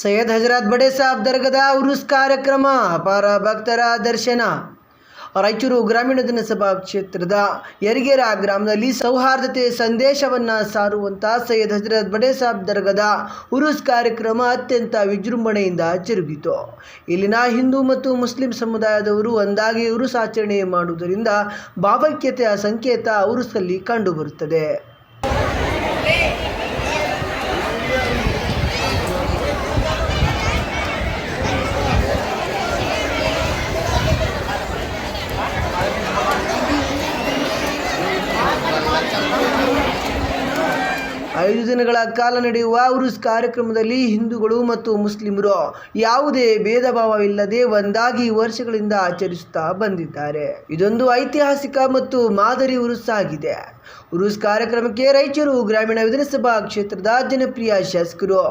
ಸೈಯದ್ ಹಜರತ್ ಬಡೆ ಸಾಬ್ ದರ್ಗದ ಉರುಸ್ ಕಾರ್ಯಕ್ರಮ, ಅಪಾರ ಭಕ್ತರ ದರ್ಶನ. ರಾಯಚೂರು ಗ್ರಾಮೀಣ ಜನಸಭಾ ಕ್ಷೇತ್ರದ ಯರಿಗೆರ ಗ್ರಾಮದಲ್ಲಿ ಸೌಹಾರ್ದತೆ ಸಂದೇಶವನ್ನ ಸಾರುವಂತ ಸೈಯದ್ ಹಜರತ್ ಬಡೆ ಸಾಬ್ ದರ್ಗದ ಉರುಸ್ ಕಾರ್ಯಕ್ರಮ ಅತ್ಯಂತ ವಿಜೃಂಭಣೆಯಿಂದ ಜರುಗಿತು. ಇಲ್ಲಿನ ಹಿಂದೂ ಮತ್ತು ಮುಸ್ಲಿಂ ಸಮುದಾಯದವರು ಒಂದಾಗಿ ಉರುಸ್ ಆಚರಣೆ ಮಾಡುವುದರಿಂದ ಭಾವೈಕ್ಯತೆಯ ಸಂಕೇತ ಉರುಸಲ್ಲಿ ಕಂಡುಬರುತ್ತದೆ. ಐದು ದಿನಗಳ ಕಾಲ ನಡೆಯುವ ಉರುಸ್ ಕಾರ್ಯಕ್ರಮದಲ್ಲಿ ಹಿಂದೂಗಳು ಮತ್ತು ಮುಸ್ಲಿಮರು ಯಾವುದೇ ಭೇದ ಭಾವವಿಲ್ಲದೆ ಒಂದಾಗಿ ವರ್ಷಗಳಿಂದ ಆಚರಿಸುತ್ತಾ ಬಂದಿದ್ದಾರೆ. ಇದೊಂದು ಐತಿಹಾಸಿಕ ಮತ್ತು ಮಾದರಿ ಉರುಸ್ ಆಗಿದೆ. ಉರುಸ್ ಕಾರ್ಯಕ್ರಮಕ್ಕೆ ರಾಯಚೂರು ಗ್ರಾಮೀಣ ವಿಧಾನಸಭಾ ಕ್ಷೇತ್ರದ ಜನಪ್ರಿಯ ಶಾಸಕರು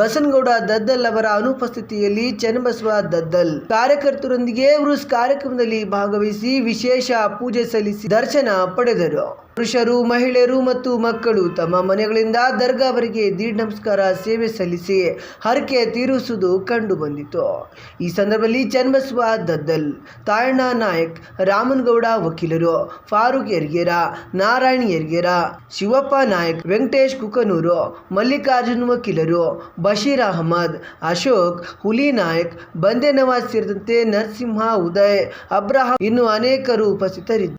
ಬಸನಗೌಡ ದದ್ದಲ್ ಅವರ ಅನುಪಸ್ಥಿತಿಯಲ್ಲಿ ಚನ್ನಬಸವ ದದ್ದಲ್ ಕಾರ್ಯಕರ್ತರೊಂದಿಗೆ ಉರುಸ್ ಕಾರ್ಯಕ್ರಮದಲ್ಲಿ ಭಾಗವಹಿಸಿ ವಿಶೇಷ ಪೂಜೆ ಸಲ್ಲಿಸಿ ದರ್ಶನ ಪಡೆದರು. ಪುರುಷರು, ಮಹಿಳೆಯರು ಮತ್ತು ಮಕ್ಕಳು ತಮ್ಮ ಮನೆಗಳಿಂದ ದರ್ಗಾವರಿಗೆ ದೀಡ್ ನಮಸ್ಕಾರ ಸೇವೆ ಸಲ್ಲಿಸಿ ಹರಕೆ ತೀರಿಸುವುದು ಕಂಡು ಬಂದಿತು ಈ ಸಂದರ್ಭದಲ್ಲಿ ಚನ್ನಬಸವ ದದ್ದಲ್, ತಾಯಣ್ಣ ನಾಯಕ್, ರಾಮನ್ಗೌಡ ವಕೀಲರು, ಫಾರೂಕ್ ಯರ್ಗೇರ, ನಾರಾಯಣ್ ಯರ್ಗೇರ, ಶಿವಪ್ಪ ನಾಯಕ್, ವೆಂಕಟೇಶ್ ಕುಕನೂರು, ಮಲ್ಲಿಕಾರ್ಜುನ್ ವಕೀಲರು, ಬಶೀರ್ ಅಹಮದ್, ಅಶೋಕ್, ಹುಲಿ ನಾಯಕ್, ಬಂದೆ ನವಾಜ್ ಸೇರಿದಂತೆ ನರಸಿಂಹ, ಉದಯ್, ಅಬ್ರಹಾಂ ಇನ್ನು ಅನೇಕರು ಉಪಸ್ಥಿತರಿದ್ದರು